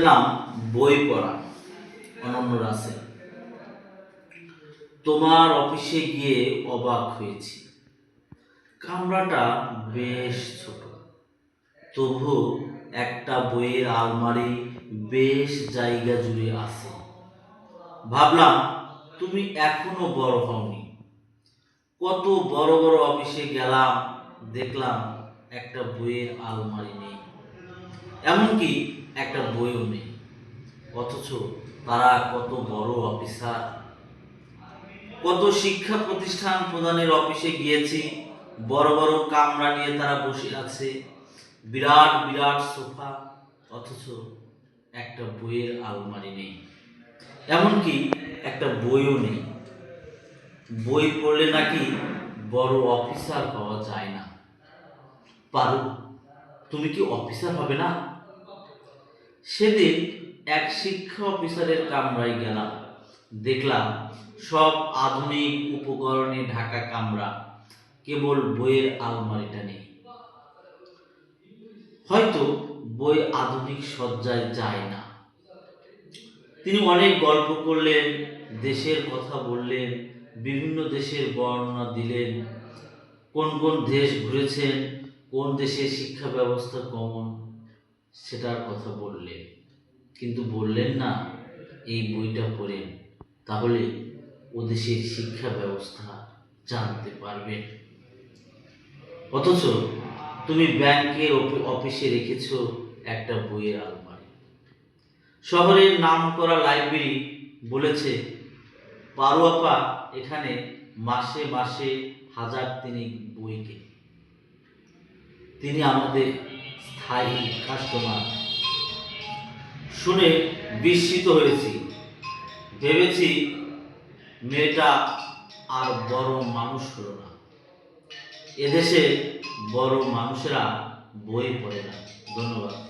নাম বই পড়া। অনন্য রাসে তোমার অফিসে গিয়ে অবাক হয়েছি। কামরাটা বেশ ছোট। তবু একটা বইয়ের আলমারি বেশ জায়গা জুড়ে আছে। ভাবলাম, তুমি এখনও বড় হওনি। কত বড় বড় অফিসে গেলাম, দেখলাম একটা বইয়ের আলমারি নেই। এমনকি একটা বইও নেই। অথচ তারা কত বড় অফিসার। কত শিক্ষা প্রতিষ্ঠান প্রধানের অফিসে গিয়েছি, বড় বড় কামরা নিয়ে তারা বসে আছে। বিরাট বিরাট সোফা, অথচ একটা বইয়ের আলমারি নেই। এমনকি একটা বইও নেই। বই পড়লে নাকি বড় অফিসার পাওয়া যায় না। পারো তুমি কি অফিসার হবে না? সেদিন এক শিক্ষা অফিসারের কামরায় গেলাম। দেখলাম সব আধুনিক উপকরণে ঢাকা কামরা, কেবল বইয়ের আলমারিটা নেই। হয়তো বই আধুনিক সজ্জায় যায় না। তিনি অনেক গল্প করলেন, দেশের কথা বললেন, বিভিন্ন দেশের বর্ণনা দিলেন, কোন কোন দেশ ঘুরেছেন, কোন দেশের শিক্ষা ব্যবস্থা কমন সেটার কথা বললেন। কিন্তু বললেন না, এই বইটা পড়েন, তাহলে ও দেশের শিক্ষা ব্যবস্থা জানতে পারবেন। অথচ তুমি ব্যাংকের অফিসে রেখেছ একটা বইয়ের আলমারি। শহরের নাম করা লাইব্রেরি বলেছে, পারুয়াপা এখানে মাসে মাসে হাজার তিনেক বই তিনি আমাদের স্থায়ী কাস্টমার শুনে বিস্মিত হয়েছি। ভেবেছি মেয়েটা আর বড় মানুষ হলো না। এদেশে বড় মানুষেরা বই পড়ে না। ধন্যবাদ।